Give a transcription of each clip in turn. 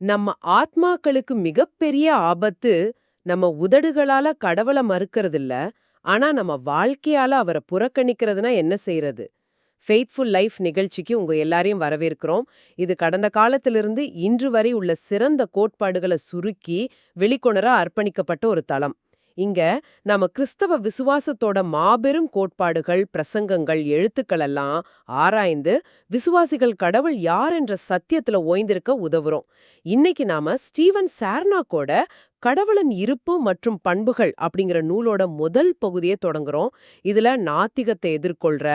நம்ம ஆத்மாக்களுக்கு மிகப்பெரிய ஆபத்து நம்ம உதடுகளால கடவுள மறுக்கிறது இல்ல ஆனா நம்ம வாழ்க்கையால அவரை புறக்கணிக்கிறதுனா என்ன செய்யறது ஃபெய்த்ஃபுல் லைஃப் நிகழ்ச்சிக்கு உங்க எல்லாரையும் வரவேற்கிறோம். இது கடந்த காலத்திலிருந்து இன்று வரை உள்ள சிறந்த கோட்பாடுகளை சுருக்கி வெளிக்கொணர அர்ப்பணிக்கப்பட்ட ஒரு தளம். இங்க நம்ம கிறிஸ்தவ விசுவாசத்தோட மாபெரும் கோட்பாடுகள் பிரசங்கங்கள் எழுத்துக்கள் எல்லாம் ஆராய்ந்து விசுவாசிகள் கடவுள் யார் என்ற சத்தியத்துல ஓய்ந்திருக்க உதவுறோம். இன்னைக்கு நாம ஸ்டீவன் சார்னாக்கோட கடவுளின் இருப்பு மற்றும் பண்புகள் அப்படிங்கிற நூலோட முதல் பகுதியை தொடங்குறோம். இதுல நாத்திகத்தை எதிர்கொள்ற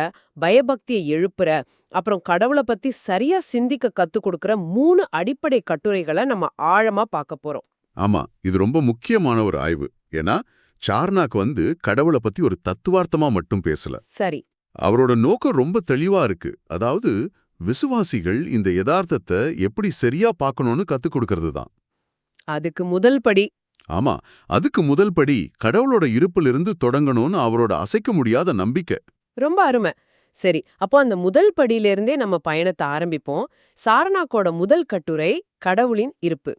பயபக்தியை எழுப்புற அப்புறம் கடவுளை பத்தி சரியா சிந்திக்க கத்துக் கொடுக்கற மூணு அடிப்படை கட்டுரைகளை நம்ம ஆழமா பார்க்க போறோம். ஆமா இது ரொம்ப முக்கியமான ஒரு ஆய்வு. ஏன்னா சார்னாக் வந்து கடவுளை பத்தி ஒரு தத்துவார்த்தமா மட்டும் பேசல. சரி. அவரோட நோக்கம் ரொம்ப தெளிவா இருக்கு. அதாவது விசுவாசிகள் இந்த யதார்த்தத்தை எப்படி சரியா பார்க்கணும்னு கத்துக் கொடுக்கறது தான். அதுக்கு முதல் படி. ஆமா அதுக்கு முதல் படி கடவுளோட இருப்பிலிருந்து தொடங்கணும்னு அவரோட அசைக்க முடியாத நம்பிக்கை. ரொம்ப அருமை. சரி அப்போ அந்த முதல் படியிலிருந்தே நம்ம பயணத்தை ஆரம்பிப்போம். சாரநாக்கோட முதல் கட்டுரை கடவுளின் இருப்பு.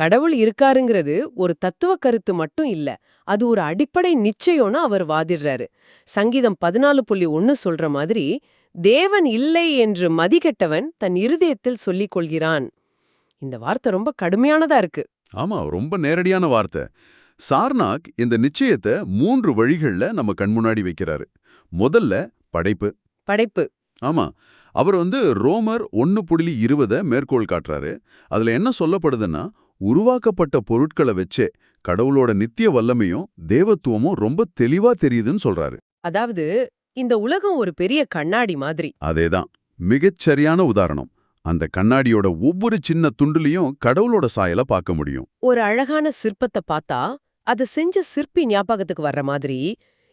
கடவுள் இருக்காருங்கிறது ஒரு தத்துவ கருத்து மட்டும் இல்ல அது ஒரு அடிப்படை நிச்சயம்னு அவர் வாதிடுறாரு. சங்கீதம் பதினாலு புள்ளி ஒன்னு சொல்ற மாதிரி தேவன் இல்லை என்று மதிகெட்டவன் தன் இருதயத்தில் சொல்லிக் கொள்கிறான். இந்த வார்த்தை ரொம்ப கடுமையானதா இருக்கு. ஆமா ரொம்ப நேரடியான வார்த்தை. சார்னாக் இந்த நிச்சயத்தை மூன்று வழிகள்ல நம்ம கண் முன்னாடி வைக்கிறாரு. முதல்ல படைப்பு. படைப்பு. ஆமா அவர் வந்து ரோமர் ஒன்னு புள்ளி இருபத மேற்கோள் காட்டுறாரு. அதுல என்ன சொல்லப்படுதுன்னா உருவாக்கப்பட்ட பொருட்களை வச்சே கடவுளோட நித்திய வல்லமையும் தேவத்துவமும் ரொம்ப தெளிவா தெரியுதுன்னு சொல்றாரு. அதாவது இந்த உலகம் ஒரு பெரிய கண்ணாடி மாதிரி. அதேதான். மிகச் சரியான உதாரணம். அந்த கண்ணாடியோட ஒவ்வொரு சின்ன துண்டுலயும் கடவுளோட சாயலை பார்க்க முடியும். ஒரு அழகான சிற்பத்தை பார்த்தா அத செஞ்ச சிற்பி ஞாபகத்துக்கு வர்ற மாதிரி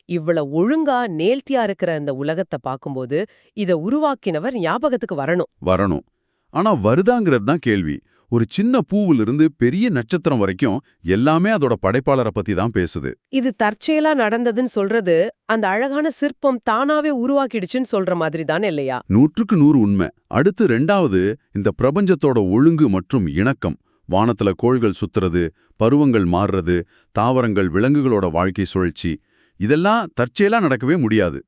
இவ்வளவு ஒழுங்கா நேர்த்தியா இருக்கிற அந்த உலகத்தை பார்க்கும்போது இத உருவாக்கினவர் ஞாபகத்துக்கு வரணும். வரணும். ஆனா வருதாங்கிறது தான் கேள்வி. ஒரு சின்ன பூவிலிருந்து பெரிய நட்சத்திரம் வரைக்கும் எல்லாமே அதோட படைப்பாளரை பத்தி தான் பேசுது. இது தற்செயலா நடந்ததுன்னு சொல்றது அந்த அழகான சிற்பம் தானாவே உருவாக்கிடுச்சுன்னு சொல்ற மாதிரி தானே இல்லையா? நூற்றுக்கு நூறு உண்மை. அடுத்து ரெண்டாவது இந்த பிரபஞ்சத்தோட ஒழுங்கு மற்றும் இணக்கம். வானத்துல கோள்கள் சுத்துறது பருவங்கள் மாறுறது தாவரங்கள் விலங்குகளோட வாழ்க்கை சுழற்சி. இதெல்லாம் தற்செயலா நடக்கவே முடியாது.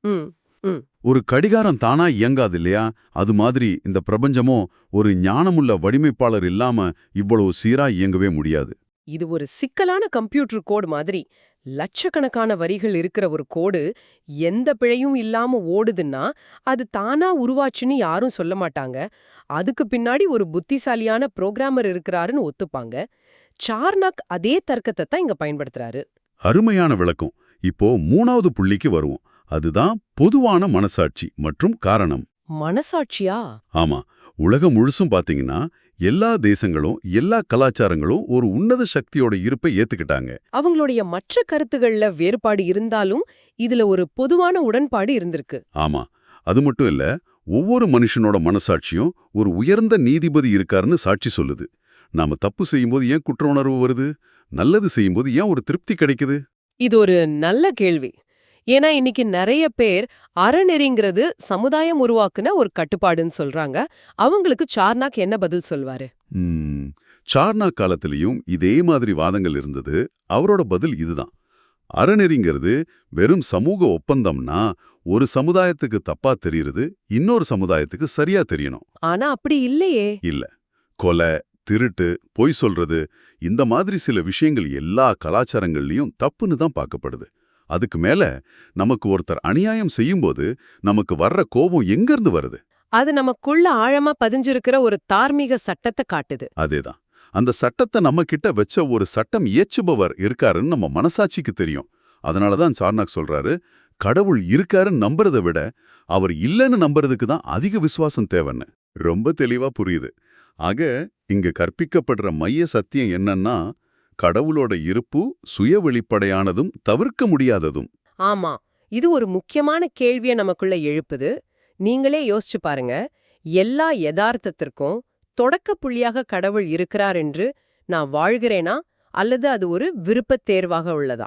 ஒரு கடிகாரம் தானா இயங்காது இல்லையா? அது மாதிரி இந்த பிரபஞ்சமும் ஒரு ஞானமுள்ள வடிமைப்பாளர் இல்லாம இவ்வளவு சீரா இயங்கவே முடியாது. இது ஒரு சிக்கலான கம்ப்யூட்டர் கோடு மாதிரி. லட்சக்கணக்கான வரிகள் இருக்கிற ஒரு கோடு எந்த பிழையும் இல்லாம ஓடுதுன்னா அது தானா உருவாச்சுன்னு யாரும் சொல்ல மாட்டாங்க. அதுக்கு பின்னாடி ஒரு புத்திசாலியான புரோகிராமர் இருக்கிறாருன்னு ஒத்துப்பாங்க. சார்னாக் அதே தர்க்கத்தை தான் இங்க பயன்படுத்துறாரு. அருமையான விளக்கம். இப்போ மூணாவது புள்ளிக்கு வருவோம். அதுதான் பொதுவான மனசாட்சி மற்றும் காரணம். மனசாட்சியா? ஆமா. உலகம் முழுசும் பாத்தீங்கன்னா எல்லா தேசங்களும் எல்லா கலாச்சாரங்களும் ஒரு உன்னத சக்தியோட இருப்பை ஏத்துக்கிட்டாங்க. அவங்களுடைய மற்ற கருத்துகள்ல வேறுபாடு இருந்தாலும் இதுல ஒரு பொதுவான உடன்பாடு இருந்திருக்கு. ஆமா. அது மட்டும் இல்ல ஒவ்வொரு மனுஷனோட மனசாட்சியும் ஒரு உயர்ந்த நீதிபதி இருக்காருன்னு சாட்சி சொல்லுது. நாம தப்பு செய்யும்போது ஏன் குற்ற உணர்வு வருது? நல்லது செய்யும்போது ஏன் ஒரு திருப்தி கிடைக்குது? இது ஒரு நல்ல கேள்வி. ஏன்னா இன்னைக்கு நிறைய பேர் அறநெறிங்கிறது சமுதாயம் உருவாக்குன ஒரு கட்டுப்பாடுன்னு சொல்றாங்க. அவங்களுக்கு சார்னாக் என்ன பதில் சொல்வாரு? ம், சார்னா காலத்திலையும் இதே மாதிரி வாதங்கள் இருந்தது. அவரோட பதில் இதுதான். அறநெறிங்கிறது வெறும் சமூக ஒப்பந்தம்னா ஒரு சமுதாயத்துக்கு தப்பா தெரியுறது இன்னொரு சமுதாயத்துக்கு சரியா தெரியணும். ஆனா அப்படி இல்லையே. இல்ல. கொலை திருட்டு பொய் சொல்றது இந்த மாதிரி சில விஷயங்கள் எல்லா கலாச்சாரங்கள்லயும் தப்புன்னு தான் பார்க்கப்படுது. அதுக்கு மேல நமக்கு ஒருத்தர் அநியாயம் செய்யும்போது நமக்கு வர்ற கோபம் எங்கிருந்து வருது? அது நமக்குள்ள ஆழமா பதிஞ்சிருக்கிற ஒரு தார்மீக சட்டத்தை காட்டுது. அதேதான். அந்த சட்டத்தை நம்ம கிட்ட வச்ச ஒரு சட்டம் இயற்றுபவர் இருக்காருன்னு நம்ம மனசாட்சிக்கு தெரியும். அதனால தான் சார்னாக் சொல்றாரு கடவுள் இருக்காருன்னு நம்புறதை விட அவர் இல்லைன்னு நம்புறதுக்கு தான் அதிக விசுவாசம் தேவைன்னு. ரொம்ப தெளிவா புரியுது. ஆக இங்க கற்பிக்கப்படுற மைய சத்தியம் என்னன்னா கடவுளோட இருப்பு சுய வெளிப்படையானதும் தவிர்க்க முடியாததும். ஆமா. இது ஒரு முக்கியமான கேள்விய நமக்குள்ள எழுப்புது. நீங்களே யோசிச்சு பாருங்க. எல்லா யதார்த்தத்திற்கும் தொடக்க புள்ளியாக கடவுள் இருக்கிறார் என்று நான் வாழ்கிறேனா? அல்லது அது ஒரு விருப்பத் தேர்வாக உள்ளதா?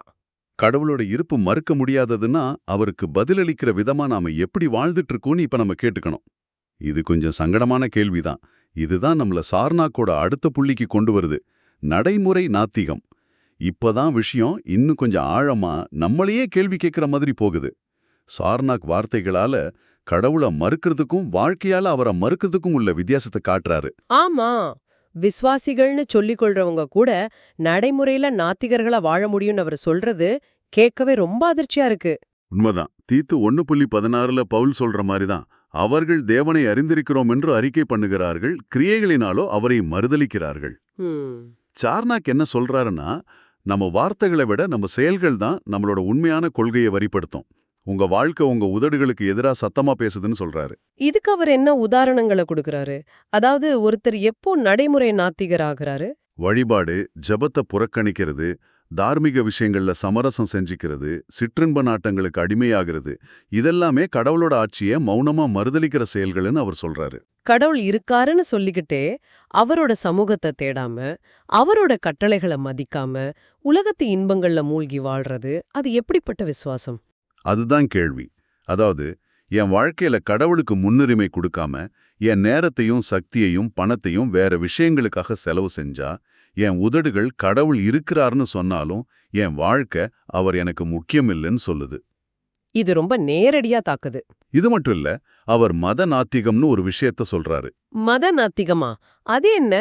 கடவுளோட இருப்பு மறுக்க முடியாததுன்னா அவருக்கு பதிலளிக்கிற விதமா நாம எப்படி வாழ்ந்துட்டு இருக்கோம்னு இப்ப நம்ம கேட்டுக்கணும். இது கொஞ்சம் சங்கடமான கேள்விதான். இதுதான் நம்மள சார்னாக்கோட அடுத்த புள்ளிக்கு கொண்டு வருது. நடைமுறை நாத்திகம். இப்பதான் விஷயம் இன்னும் கொஞ்சம் ஆழமா நம்மளையே கேள்வி கேட்கிற மாதிரி போகுது. சார்னாக் வார்த்தைகளால கடவுளை மறுக்கிறதுக்கும் வாழ்க்கையால அவரை மறுக்கிறதுக்கும் உள்ள வித்தியாசத்தை காட்டுறாரு. ஆமா. விசுவாசிகள்னு சொல்லிக் கொள்றவங்க கூட நடைமுறையில நாத்திகர்களா வாழ முடியும்னு அவர் சொல்றது கேட்கவே ரொம்ப அதிர்ச்சியா இருக்கு. உண்மைதான். தீத்து ஒன்னு புள்ளி பதினாறுல பவுல் சொல்ற மாதிரிதான். அவர்கள் தேவனை அறிந்திருக்கிறோம் என்று அறிக்கை பண்ணுகிறார்கள் கிரியைகளினாலோ அவரை மறுதலிக்கிறார்கள். ஹம், சார்னாக் என்ன சொல்றாருன்னா நம்ம வார்த்தைகளை விட நம்ம செயல்கள் தான் நம்மளோட உண்மையான கொள்கையை வரிப்படுத்தும். உங்க வாழ்க்கை உங்க உதடுகளுக்கு எதிரா சத்தமா பேசுதுன்னு சொல்றாரு. இதுக்கு அவர் என்ன உதாரணங்களை கொடுக்கறாரு? அதாவது ஒருத்தர் எப்போ நடைமுறை நாத்திகர் ஆகுறாரு வழிபாடு ஜபத்தை புறக்கணிக்கிறது தார்மீக விஷயங்கள்ல சமரசம் செஞ்சுக்கிறது சிற்றின்ப நாட்டங்களுக்கு அடிமையாகிறது இதெல்லாமே கடவுளோட ஆட்சியை மௌனமா மறுதலிக்கிற செயல்கள்னு அவர் சொல்றாரு. கடவுள் இருக்காருன்னு சொல்லிக்கிட்டே அவரோட சமூகத்தை தேடாம அவரோட கட்டளைகளை மதிக்காம உலகத்து இன்பங்கள்ல மூழ்கி வாழ்றது அது எப்படிப்பட்ட விசுவாசம்? அதுதான் கேள்வி. அதாவது என் வாழ்க்கையில கடவுளுக்கு முன்னுரிமை கொடுக்காம என் நேரத்தையும் சக்தியையும் பணத்தையும் வேற விஷயங்களுக்காக செலவு செஞ்சா என் உதடுகள் கடவுள் இருக்கிறார்னு சொன்னாலும் என் வாழ்க்கை அவர் எனக்கு முக்கியமில்லைன்னு சொல்லுது. இது ரொம்ப நேரடியா தாக்குது. இது மட்டும் இல்ல அவர் மத நாத்திகம்னு ஒரு விஷயத்த சொல்றாரு. மத நாத்திகமா? அது என்ன?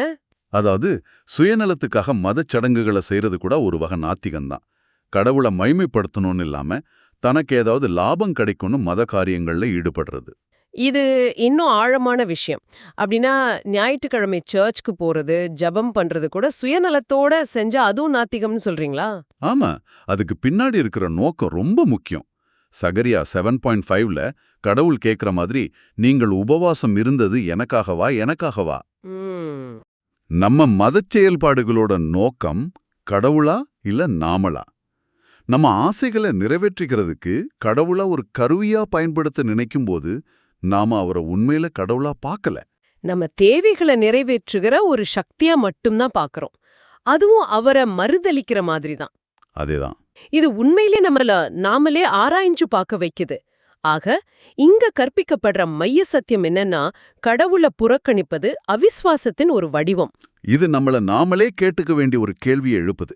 அதாவது சுயநலத்துக்காக மதச் சடங்குகளை செய்யறது கூட ஒரு வகை நாத்திகம்தான். கடவுளை மைமைப்படுத்தணும்னு இல்லாம தனக்கு ஏதாவது லாபம் கிடைக்கும்னு மத காரியங்கள்ல ஈடுபடுறது. இது இன்னும் ஆழமான விஷயம். அப்படின்னா ஞாயிற்றுக்கிழமை சர்ச்சுக்கு போறது ஜெபம் பண்றது கூட சுயநலத்தோட செஞ்சா அதுவும் நாத்திகம்னு சொல்றீங்களா? ஆமா. அதுக்கு பின்னாடி இருக்கிற நோக்கம் ரொம்ப முக்கியம். சகரியா செவன் பாயிண்ட் ஃபைவ்ல கடவுள் கேக்குற மாதிரி நீங்கள் உபவாசம் இருந்தது எனக்காகவா எனக்காகவா? நம்ம மதச் செயல்பாடுகளோட நோக்கம் கடவுளா இல்ல நாமளா? நம்ம ஆசைகளை நிறைவேற்றிக்கிறதுக்கு கடவுளா ஒரு கருவியா பயன்படுத்த நினைக்கும்போது நாம அவரை உண்மையில கடவுளா பார்க்கல நம்ம தேவைகளை நிறைவேற்றுகிற ஒரு சக்தியா மட்டும்தான் பாக்குறோம். அதுவும் அவரை மறுதலிக்கிற மாதிரி தான் அதேதான். இது உண்மையிலே நம்மள நாமளே ஆராய்ஞ்சு பார்க்க வைக்குது. ஆக இங்க கற்பிக்கப்படுற மைய சத்தியம் என்னன்னா கடவுளை புறக்கணிப்பது அவிஸ்வாசத்தின் ஒரு வடிவம். இது நம்மள நாமளே கேட்டுக்க வேண்டிய ஒரு கேள்வியை எழுப்புது.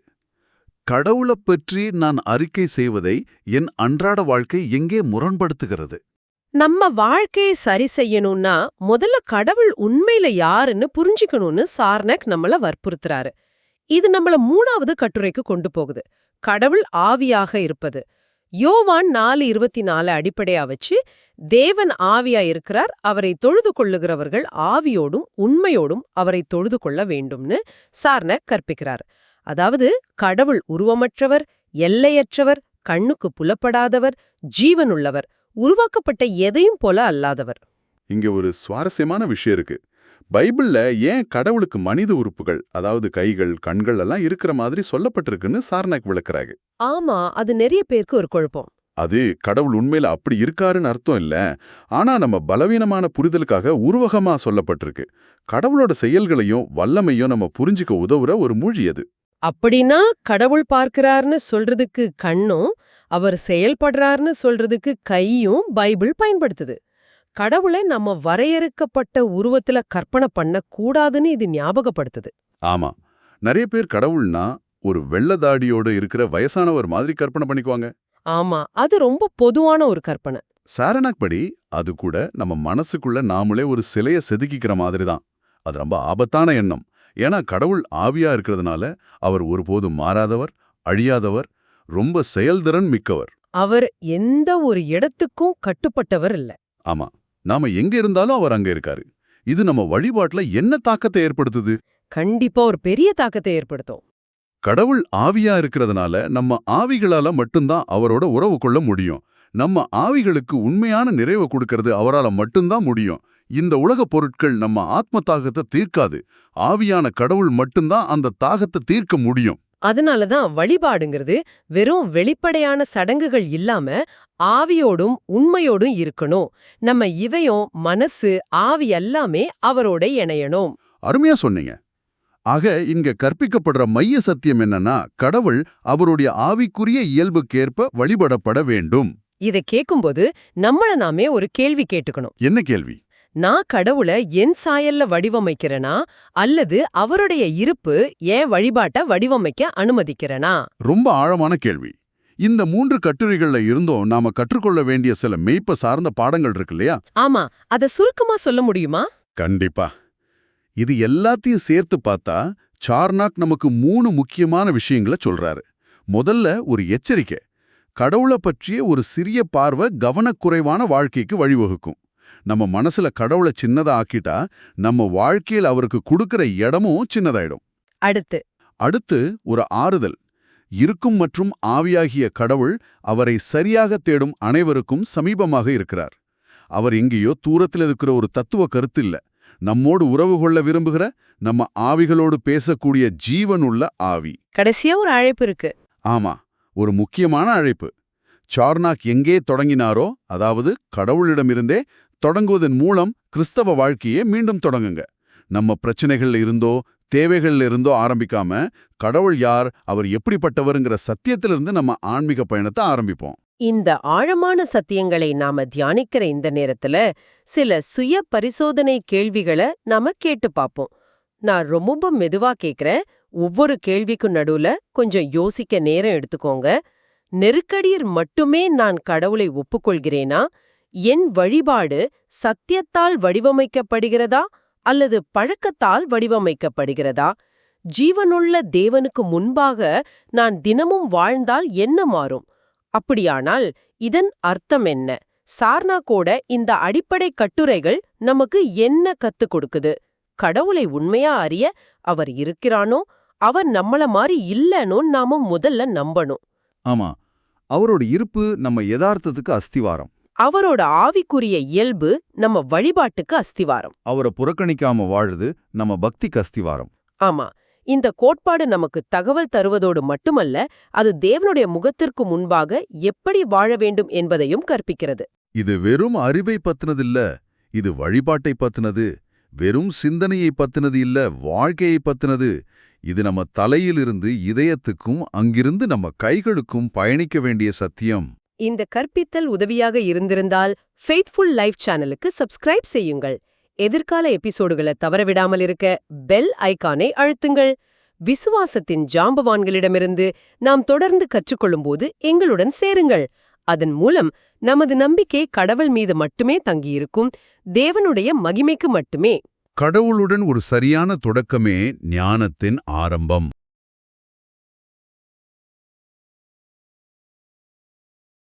கடவுளைப் பற்றி நான் அறிக்கை செய்வதை என் அன்றாட வாழ்க்கை எங்கே முரண்படுத்துகிறது? நம்ம வாழ்க்கையை சரி செய்யணும்னா முதல்ல கடவுள் உண்மையில யாருன்னு புரிஞ்சுக்கணும்னு சார்னக் நம்மள வற்புறுத்துறாரு. இது நம்மள மூணாவது கட்டுரைக்கு கொண்டு போகுது. கடவுள் ஆவியாக இருப்பது. யோவான் நாலு இருபத்தி நாலு அடிப்படையா வச்சு தேவன் ஆவியா இருக்கிறார் அவரை தொழுது கொள்ளுகிறவர்கள் ஆவியோடும் உண்மையோடும் அவரை தொழுது கொள்ள வேண்டும்னு சார்னக் கற்பிக்கிறார். அதாவது கடவுள் உருவமற்றவர் எல்லையற்றவர் கண்ணுக்கு புலப்படாதவர் ஜீவனுள்ளவர் உருவாக்கப்பட்ட எதையும் போல அல்லாதவர். இங்க ஒரு சுவாரஸ்யமான விஷயம் இருக்கு. பைபிள்ல ஏன் கடவுளுக்கு மனித உறுப்புகள் அதாவது கைகள் கண்கள் எல்லாம் இருக்கிற மாதிரி சொல்லப்பட்டிருக்குன்னு சார்னாக் விளக்குறாங்க ஆமா அது நிறைய பேருக்கு ஒரு குழப்பம். அது கடவுள் உண்மையில அப்படி இருக்காருன்னு அர்த்தம் இல்ல. ஆனா நம்ம பலவீனமான புரிதலுக்காக உருவகமா சொல்லப்பட்டிருக்கு. கடவுளோட செயல்களையும் வல்லமையும் நம்ம புரிஞ்சுக்க உதவுற ஒரு மொழி அது. அப்படின்னா கடவுள் பார்க்கிறார்னு சொல்றதுக்கு கண்ணும் அவர் செயல்படுறார்னு சொல்றதுக்கு கையும் பைபிள் பயன்படுத்துது. கடவுளை நம்ம வரையறுக்கப்பட்ட உருவத்துல கற்பனை பண்ண கூடாதுன்னு இது ஞாபகப்படுத்துது. ஆமா. நிறைய பேர் கடவுள்னா ஒரு வெள்ளதாடியோட இருக்கிற வயசானவர் மாதிரி கற்பனை பண்ணிக்குவாங்க. ஆமா. அது ரொம்ப பொதுவான ஒரு கற்பனை. சாரனாக் படி அது கூட நம்ம மனசுக்குள்ள நாமளே ஒரு சிலைய செதுக்கிக்கிற மாதிரி தான். அது ரொம்ப ஆபத்தான எண்ணம். ஏன்னா கடவுள் ஆவியா இருக்கிறதுனால அவர் ஒருபோதும் மாறாதவர் அழியாதவர் ரொம்ப செயல்திறன் மிக்கவர். அவர் எந்த ஒரு இடத்துக்கும் கட்டுப்பட்டவர் இல்ல. ஆமா. நாம எங்க இருந்தாலும் அவர் அங்க இருக்காரு. இது நம்ம வழிபாட்டுல என்ன தாக்கத்தை ஏற்படுத்துது? கண்டிப்பா ஒரு பெரிய தாக்கத்தை ஏற்படுத்தும். கடவுள் ஆவியா இருக்கிறதுனால நம்ம ஆவிகளால மட்டும்தான் அவரோட உறவு கொள்ள முடியும். நம்ம ஆவிகளுக்கு உண்மையான நிறைவை கொடுக்கறது அவரால மட்டும்தான் முடியும். இந்த உலகப் பொருட்கள் நம்ம ஆத்ம தாகத்தை தீர்க்காது. ஆவியான கடவுள் மட்டும்தான் அந்த தாகத்தை தீர்க்க முடியும். அதனாலதான் வழிபாடுங்கிறது வெறும் வெளிப்படையான சடங்குகள் இல்லாம ஆவியோடும் உண்மையோடும் இருக்கணும். நம்ம இவையும் மனசு ஆவி எல்லாமே அவரோட இணையணும். அருமையா சொன்னீங்க. ஆக இங்க கற்பிக்கப்படுற மைய சத்தியம் என்னன்னா கடவுள் அவருடைய ஆவிக்குரிய இயல்புக்கேற்ப வழிபடப்பட வேண்டும். இதை கேட்கும்போது நம்மள நாமே ஒரு கேள்வி கேட்டுக்கணும். என்ன கேள்வி? நான் கடவுளை என் சாயல்ல வடிவமைக்கிறேனா? அல்லது அவருடைய இருப்பு என் வழிபாட்டை வடிவமைக்க அனுமதிக்கிறேனா? ரொம்ப ஆழமான கேள்வி. இந்த மூன்று கட்டுரைகள்ல இருந்தும் நாம கற்றுக்கொள்ள வேண்டிய சில மெய்ப்ப சார்ந்த பாடங்கள் இருக்கு இல்லையா? ஆமா. அத சுருக்கமா சொல்ல முடியுமா? கண்டிப்பா. இது எல்லாத்தையும் சேர்த்து பார்த்தா சார்னாக் நமக்கு மூணு முக்கியமான விஷயங்களை சொல்றாரு. முதல்ல ஒரு எச்சரிக்கை. கடவுளை பற்றிய ஒரு சிறிய பார்வை கவனக்குறைவான வாழ்க்கைக்கு வழிவகுக்கும். நம்ம மனசுல கடவுளை சின்னதா ஆக்கிட்டா நம்ம வாழ்க்கையில் அவருக்கு கொடுக்கிற இடமும் சின்னதாயிடும். அடுத்து. அடுத்து ஒரு ஆறுதல். இருக்கும் மற்றும் ஆவியாகிய கடவுள் அவரை சரியாக தேடும் அனைவருக்கும் சமீபமாக இருக்கிறார். அவர் எங்கேயோ தூரத்தில் இருக்கிற ஒரு தத்துவ கருத்து இல்ல. நம்மோடு உறவு கொள்ள விரும்புகிற நம்ம ஆவிகளோடு பேசக்கூடிய ஜீவனுள்ள ஆவி. கடைசியா ஒரு அழைப்பு இருக்கு. ஆமா ஒரு முக்கியமான அழைப்பு. சார்னாக் எங்கே தொடங்கினாரோ அதாவது கடவுளிடமிருந்தே தொடங்குவதன் மூலம் கிறிஸ்தவ வாழ்க்கையை மீண்டும் தொடங்குங்க. நம்ம பிரச்சனைகள்ல இருந்தோ தேவைகள்ல இருந்தோ ஆரம்பிக்காம கடவுள் யார் அவர் எப்படிப்பட்டவருங்கிற சத்தியத்திலிருந்து நம்ம ஆன்மீக பயணத்தை ஆரம்பிப்போம். இந்த ஆழமான சத்தியங்களை நாம தியானிக்கிற இந்த நேரத்துல சில சுய பரிசோதனை கேள்விகளை நாம கேட்டு பாப்போம் நான் ரொம்ப மெதுவா கேக்குறேன். ஒவ்வொரு கேள்விக்கும் நடுவுல கொஞ்சம் யோசிக்க நேரம் எடுத்துக்கோங்க. நெருக்கடியில் மட்டுமே நான் கடவுளை ஒப்புக்கொள்கிறேனா? என் வழிபாடு சத்தியத்தால் வடிவமைக்கப்படுகிறதா அல்லது பழக்கத்தால் வடிவமைக்கப்படுகிறதா? ஜீவனுள்ள தேவனுக்கு முன்பாக நான் தினமும் வாழ்ந்தால் என்ன மாறும்? அப்படியானால் இதன் அர்த்தம் என்ன? சார்னா கூட இந்த அடிப்படை கட்டுரைகள் நமக்கு என்ன கத்துக் கொடுக்குது? கடவுளை உண்மையா அறிய அவர் இருக்கிறானோ? அவர் நம்மள மாதிரி இல்லைன்னு நாம முதல்ல நம்பணும். ஆமா அவரோட இருப்பு நம்ம யதார்த்தத்துக்கு அஸ்திவாரம். அவரோட ஆவிக்குரிய இயல்பு நம்ம வழிபாட்டுக்கு அஸ்திவாரம். அவரை புறக்கணிக்காம வாழுது நம்ம பக்திக்கு அஸ்திவாரம். ஆமா இந்த கோட்பாடு நமக்கு தகவல் தருவதோடு மட்டுமல்ல அது தேவனுடைய முகத்திற்கு முன்பாக எப்படி வாழ வேண்டும் என்பதையும் கற்பிக்கிறது. இது வெறும் அறிவை பத்தினதில்ல இது வழிபாட்டை பத்தினது வெறும் சிந்தனையை பத்தினது இல்ல வாழ்க்கையை பத்தினது. இது நம்ம தலையிலிருந்து இதயத்துக்கும் அங்கிருந்து நம்ம கைகளுக்கும் பயணிக்க வேண்டிய சத்தியம். இந்த கற்பித்தல் உதவியாக இருந்திருந்தால் ஃபெய்த்ஃபுல் லைஃப் சேனலுக்கு சப்ஸ்கிரைப் செய்யுங்கள். எதிர்கால எபிசோடுகளை தவறவிடாமல் இருக்க பெல் ஐக்கானை அழுத்துங்கள். விசுவாசத்தின் ஜாம்பவான்களிடமிருந்து நாம் தொடர்ந்து கற்றுக்கொள்ளும்போது எங்களுடன் சேருங்கள். அதன் மூலம் நமது நம்பிக்கை கடவுள் மீது மட்டுமே தங்கியிருக்கும். தேவனுடைய மகிமைக்கு மட்டுமே. கடவுளுடன் ஒரு சரியான தொடக்கமே ஞானத்தின் ஆரம்பம்.